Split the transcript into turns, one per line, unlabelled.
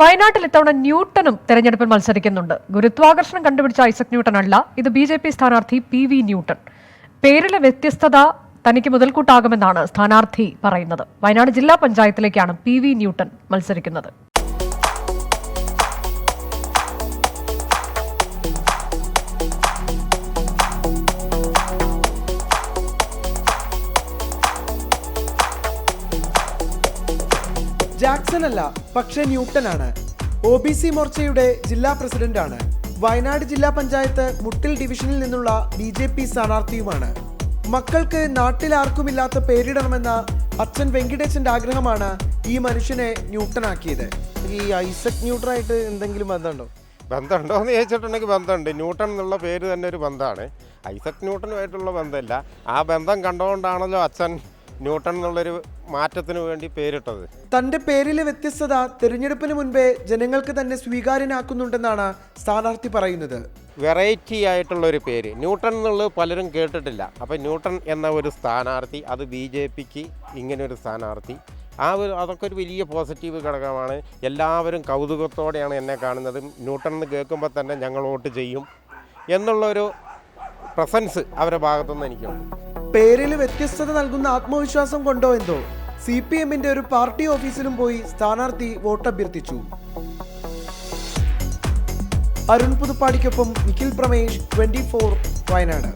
വയനാട്ടിൽ ഇത്തവണ ന്യൂട്ടനും തെരഞ്ഞെടുപ്പിൽ മത്സരിക്കുന്നുണ്ട്. ഗുരുത്വാകർഷണം കണ്ടുപിടിച്ച ഐസക് ന്യൂട്ടൻ അല്ല ഇത് ബി ജെ പി സ്ഥാനാർത്ഥി പി വി ന്യൂട്ടൻ. പേരിലെ വ്യത്യസ്തത തനിക്ക് മുതൽക്കൂട്ടാകുമെന്നാണ് സ്ഥാനാർത്ഥി പറയുന്നത്. വയനാട് ജില്ലാ പഞ്ചായത്തിലേക്കാണ് പി വി ന്യൂട്ടൻ മത്സരിക്കുന്നത്.
ജാക്സൺ അല്ല പക്ഷേ ന്യൂട്ടനാണ് ഒ ബി സി മോർച്ചയുടെ ജില്ലാ പ്രസിഡന്റാണ്. വയനാട് ജില്ലാ പഞ്ചായത്ത് മുട്ടിൽ ഡിവിഷനിൽ നിന്നുള്ള ബി ജെ പി സ്ഥാനാർത്ഥിയുമാണ്. മക്കൾക്ക് നാട്ടിൽ ആർക്കുമില്ലാത്ത പേരിടണമെന്ന അച്ഛൻ വെങ്കിടേശന്റെ ആഗ്രഹമാണ് ഈ മനുഷ്യനെ ന്യൂട്ടനാക്കിയത്.
ഈ ഐസക് ന്യൂട്ടനായിട്ട് എന്തെങ്കിലും ബന്ധമുണ്ടോ?
ബന്ധമുണ്ടോ എന്ന് ചോദിച്ചിട്ടുണ്ടെങ്കിൽ ബന്ധമുണ്ട്. ന്യൂട്ടൺ എന്നുള്ള പേര് തന്നെ ഒരു ബന്ധമാണ്. ഐസക് ന്യൂട്ടനുമായിട്ടുള്ള ബന്ധമില്ല. ആ ബന്ധം കണ്ടുകൊണ്ടാണല്ലോ അച്ഛൻ ന്യൂട്ടൺ എന്നുള്ളൊരു മാറ്റത്തിന് വേണ്ടി പേരിട്ടത്.
തന്റെ പേരിലെ വ്യത്യസ്തത തിരഞ്ഞെടുപ്പിന് മുൻപേ ജനങ്ങൾക്ക് തന്നെ സ്വീകാര്യനാക്കുന്നുണ്ടെന്നാണ് സ്ഥാനാർത്ഥി പറയുന്നത്.
വെറൈറ്റി ആയിട്ടുള്ള ഒരു പേര്. ന്യൂട്ടൺ എന്നുള്ളത് പലരും കേട്ടിട്ടില്ല. അപ്പോൾ ന്യൂട്ടൺ എന്ന ഒരു സ്ഥാനാർത്ഥി അത് ബി ജെ പിക്ക് ഇങ്ങനെ ഒരു സ്ഥാനാർത്ഥി. ആ ഒരു അതൊക്കെ ഒരു വലിയ പോസിറ്റീവ് ഘടകമാണ്. എല്ലാവരും കൗതുകത്തോടെയാണ് എന്നെ കാണുന്നത്. ന്യൂട്ടൺ എന്ന് കേൾക്കുമ്പോൾ തന്നെ ഞങ്ങൾ വോട്ട് ചെയ്യും. എന്നുള്ളൊരു പ്രസൻസ് അവരുടെ ഭാഗത്തുനിന്ന് എനിക്കുണ്ട്.
പേരിൽ വ്യത്യസ്തത നൽകുന്ന ആത്മവിശ്വാസം കൊണ്ടോ എന്തോ സി പി എമ്മിന്റെ ഒരു പാർട്ടി ഓഫീസിലും പോയി സ്ഥാനാർത്ഥി വോട്ട് അഭ്യർത്ഥിച്ചു. അരുൺ പുതുപ്പാടിക്കൊപ്പം നിഖിൽ പ്രമേഷ് ട്വന്റി ഫോർ വയനാട്.